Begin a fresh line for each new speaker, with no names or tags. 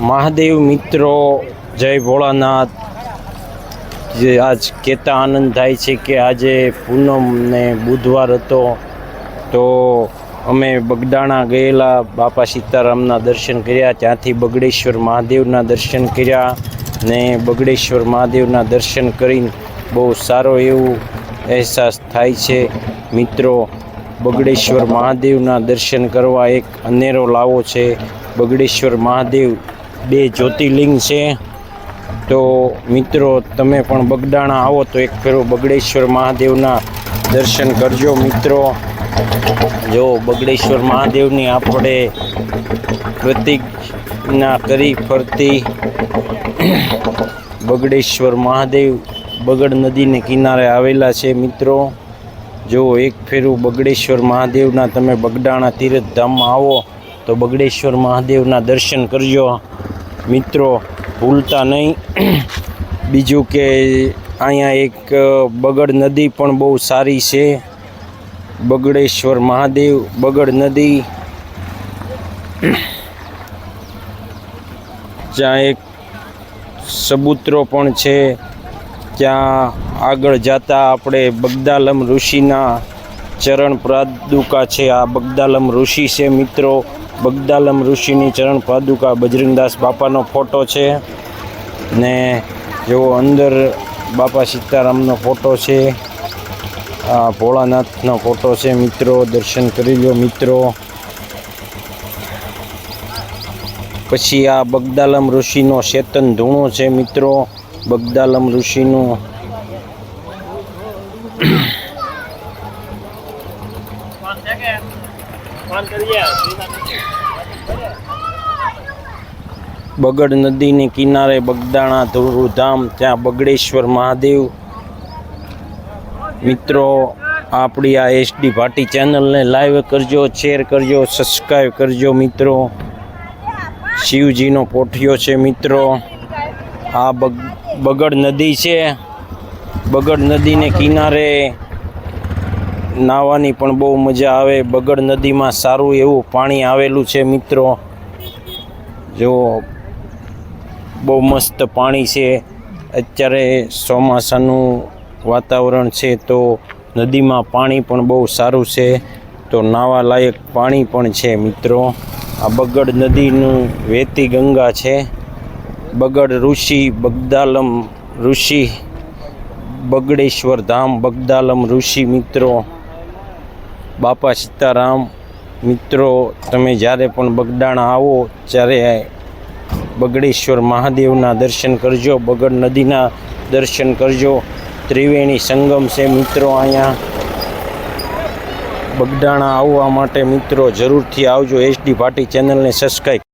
મહાદેવ મિત્રો, જય ભોળાનાથ. જે આજ કહેતા આનંદ થાય છે કે આજે પૂનમ ને બુધવાર હતો, તો અમે બગદાણા ગયેલા બાપા સીતારામના દર્શન કર્યા, ત્યાંથી બગડેશ્વર મહાદેવના દર્શન કર્યા ને બગડેશ્વર મહાદેવના દર્શન કરીને બહુ સારો એવું અહેસાસ થાય છે. મિત્રો, બગડેશ્વર મહાદેવના દર્શન કરવા એક અનેરો લાવો છે. બગડેશ્વર મહાદેવ બે જ્યોતિર્લિંગ છે. તો મિત્રો, તમે પણ બગડાણા આવો તો એક ફેરો બગડેશ્વર મહાદેવના દર્શન કરજો મિત્રો. જો બગડેશ્વર મહાદેવની આપણે પ્રતિજ્ઞા કરી ફરતી બગડેશ્વર મહાદેવ બગડ નદીને કિનારે આવેલા છે મિત્રો. જો એક ફેરું બગડેશ્વર મહાદેવના તમે બગડાણા તીર્થધામમાં આવો તો બગડેશ્વર મહાદેવના દર્શન કરજો. મિત્રો, ભૂલતા નહીં. બીજું કે અહીંયા એક બગડ નદી પણ બહુ સારી છે. બગડેશ્વર મહાદેવ બગડ નદી. જ્યાં એક સબૂતરો પણ છે. ત્યાં આગળ જતા આપણે બગદાલમ ઋષિના ચરણ પ્રાદુકા છે. આ બગદાલમ ઋષિ છે, મિત્રો. બગદાલમ ઋષિની ચરણ પાદુકા બજરંગદાસ બાપાનો ફોટો છે. ને જેવો અંદર બાપા સીતારામનો ફોટો છે. આ ભોળાનાથનો ફોટો છે. મિત્રો, દર્શન કરી લો મિત્રો. પછી આ બગદાલમ ઋષિનો ચેતન ધૂણો છે, મિત્રો. બગદાલમ ઋષિનું બગડ નદીની કિનારે બગદાણા ધોરુધામ ત્યાં બગડેશ્વર મહાદેવ. મિત્રો, આપણી આ એસડી ભાટી ચેનલને લાઈવ કરજો, શેર કરજો, સબસ્ક્રાઈબ કરજો મિત્રો. શિવજીનો પોઠિયો છે મિત્રો. આ બગ, બગડ નદી છે. બગડ નદીને કિનારે નાહવાની પણ બહુ મજા આવે. બગડ નદીમાં સારું એવું પાણી આવેલું છે મિત્રો. જો, બહુ મસ્ત પાણી છે. અત્યારે ચોમાસાનું વાતાવરણ છે તો નદીમાં પાણી પણ બહુ સારું છે. તો નાવા લાયક પાણી પણ છે મિત્રો. આ બગડ નદીનું વેતી ગંગા છે. બગડ ઋષિ બગદાલમ ઋષિ બગડેશ્વર ધામ બગદાલમ ઋષિ મિત્રો. બાપા સીતારામ, મિત્રો, તમે જ્યારે પણ બગડાણા આવો, ત્યારે બગડેશ્વર મહાદેવના દર્શન કરજો, બગડ નદીના દર્શન કરજો. ત્રિવેણી સંગમ છે, મિત્રો, અહીંયા. બગડાણા આવવા માટે, મિત્રો, જરૂરથી આવજો. એસડી પાટી ચેનલને સબસ્ક્રાઈબ